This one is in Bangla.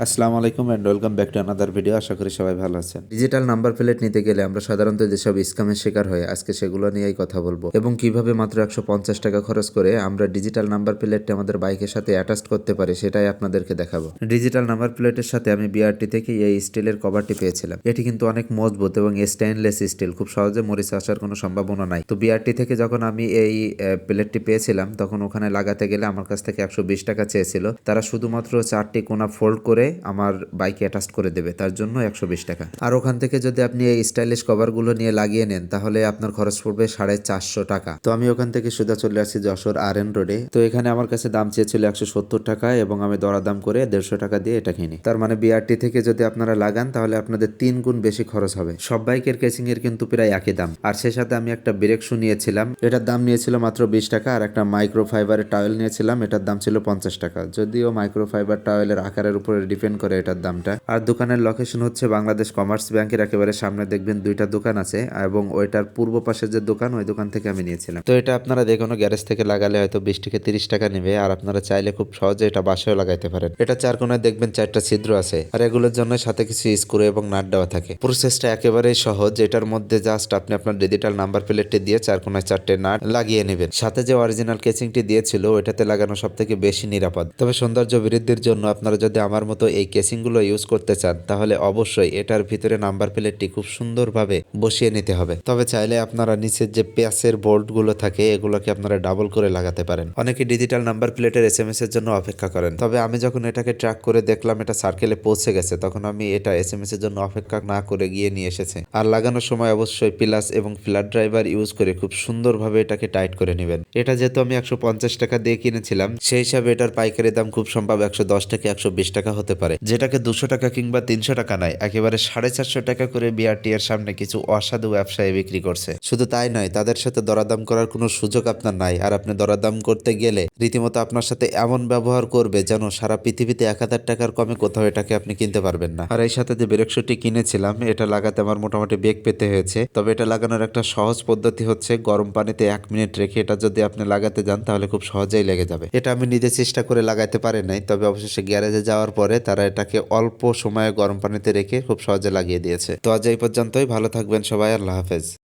আসসালামু আলাইকুম and welcome back to another video আশা করি সবাই ভালো আছেন। ডিজিটাল নাম্বার প্লেট নিতে গেলে আমরা সাধারণত যেসব স্ক্যামের শিকার হই আজকে সেগুলো নিয়েই কথা বলব। এবং কীভাবে মাত্র একশো পঞ্চাশ টাকা খরচ করে আমরা ডিজিটাল নাম্বার প্লেটটা আমাদের বাইকের সাথে অ্যাটাচ করতে পারি, সেটাই আপনাদেরকে দেখাবো। ডিজিটাল নাম্বার প্লেটের সাথে আমি বিআরটি থেকে এই স্টিলের কভারটি পেয়েছিলাম। এটি কিন্তু অনেক মজবুত এবং স্টেইনলেস স্টিল খুব সহজে মরিচে আসার কোনো সম্ভাবনা নাই। তো বিআরটি থেকে যখন আমি এই প্লেটটি পেয়েছিলাম, তখন ওখানে লাগাতে গেলে আমার কাছ থেকে একশো বিশ টাকা চেয়েছিল। তারা শুধুমাত্র চারটি কোনা ফোল্ড করে আমার বাইকে অ্যাটাচ করে দেবে, তার জন্য একশো বিশ টাকা। আর ওখান থেকে যদি আপনি এই স্টাইলিশ কভারগুলো নিয়ে লাগিয়ে নেন, তাহলে আপনার খরচ পড়বে সাড়ে চারশো টাকা। তো আমি ওখান থেকে সোজা চলে আসছি যশোর আর এন রোডে তো এখানে আমার কাছে দাম চেয়েছিল একশো সত্তর টাকা এবং আমি দরাদাম করে দেড়শো টাকা দিয়ে এটা কিনি। তার মানে বিআরটি থেকে যদি আপনারা লাগান, তাহলে আপনাদের তিন গুণ বেশি খরচ হবে। সব বাইকের কেসিং এর কিন্তু প্রায় একই দাম। আর সে সাথে আমি একটা ব্রেক শু নিয়েছিলাম। এটার দাম নিয়েছিল মাত্র বিশ টাকা, আর একটা মাইক্রো ফাইবারের টাওয়েল নিয়েছিলাম, এটার দাম ছিল পঞ্চাশ টাকা। যদিও মাইক্রো ফাইবার টাওয়েলের আকারের উপরে ডিপেন্ড করে এটার দামটা। আর দোকানের লোকেশন হচ্ছে বাংলাদেশ কমার্স ব্যাংকের একেবারে সামনে দেখবেন দুইটা দোকান আছে, এবং ওইটার পূর্ব পাশে যে দোকান, ওই দোকান থেকে আমি নিয়েছিলাম। তো এটা আপনারা যে কোনো গ্যারেজ থেকে লাগালে হয়তো বিশ থেকে তিরিশ টাকা নেবে, আর আপনারা চাইলে খুব সহজে এটা বাসায় লাগাইতে পারেন। এটা চার কোনায় দেখবেন চারটা ছিদ্র আছে, আর এগুলোর জন্য সাথে কিছু স্ক্রু এবং নাট দেওয়া থাকে। প্রসেসটা একেবারেই সহজ, এটার মধ্যে জাস্ট আপনি আপনার ডিজিটাল নাম্বার প্লেটটি দিয়ে চার কোনায় চারটে নাট লাগিয়ে নেবেন। সাথে যে অরিজিনাল কেসিংটি দিয়েছিল, ওইটাতে লাগানো সব থেকে বেশি নিরাপদ। তবে সৌন্দর্য বৃদ্ধির জন্য আপনারা যদি আমার মতো এই কেসিংগুলো ইউজ করতে চান, তাহলে অবশ্যই এটার ভিতরে নাম্বার প্লেটটি খুব সুন্দরভাবে বসিয়ে নিতে হবে। তবে চাইলে আপনারা নিচের যে প্যাসের বোল্টগুলো থাকে, এগুলোকে আপনারা ডাবল করে লাগাতে পারেন। অনেকে ডিজিটাল নাম্বার প্লেটের এস এম এস এর জন্য অপেক্ষা করেন। তবে আমি যখন এটাকে ট্র্যাক করে দেখলাম, এটা সার্কেলে পৌঁছে গেছে, তখন আমি এটা এস এম এস এর জন্য অপেক্ষা না করে গিয়ে নিয়ে এসেছে। আর লাগানোর সময় অবশ্যই প্লাস এবং ফ্ল্যাট ড্রাইভার ইউজ করে খুব সুন্দরভাবে এটাকে টাইট করে নেবেন। এটা যেহেতু আমি একশো পঞ্চাশ টাকা দিয়ে কিনেছিলাম, সেই হিসাবে এটার পাইকারি দাম খুব সম্ভব একশো দশ থেকে একশো বিশ টাকা হতে পারে। যেটাকে দুশো টাকা কিংবা তিনশো টাকা নয়, একেবারে সাড়ে চারশো টাকা করে বিআরটি এর সামনে কিছু অসাধু ব্যবসায়ী বিক্রি করছে। শুধু তাই নয়, তাদের সাথে দরাদাম করার কোনো সুযোগ আপনার নাই। আর আপনি দরাদাম করতে গেলে রীতিমতো আপনার সাথে এমন ব্যবহার করবে যেন সারা পৃথিবীতে এক হাজার টাকার কমে কোথাও এটাকে আপনি কিনতে পারবেন না। আর এই সাথে যে ব্রেক শুটি কিনেছিলাম, এটা লাগাতে আমার মোটামুটি বেগ পেতে হয়েছে। তবে এটা লাগানোর একটা সহজ পদ্ধতি হচ্ছে গরম পানিতে এক মিনিট রেখে এটা যদি আপনি লাগাতে যান, তাহলে খুব সহজেই লেগে যাবে। এটা আমি নিজে চেষ্টা করে লাগাইতে পারি নাই, তবে অবশেষে গ্যারেজে যাওয়ার পরে তারা এটাকে অল্প সময়ে গরম পানিতে রেখে খুব সহজে লাগিয়ে দিয়েছে। তো আজ এই পর্যন্তই, ভালো থাকবেন সবাই, আল্লাহ হাফেজ।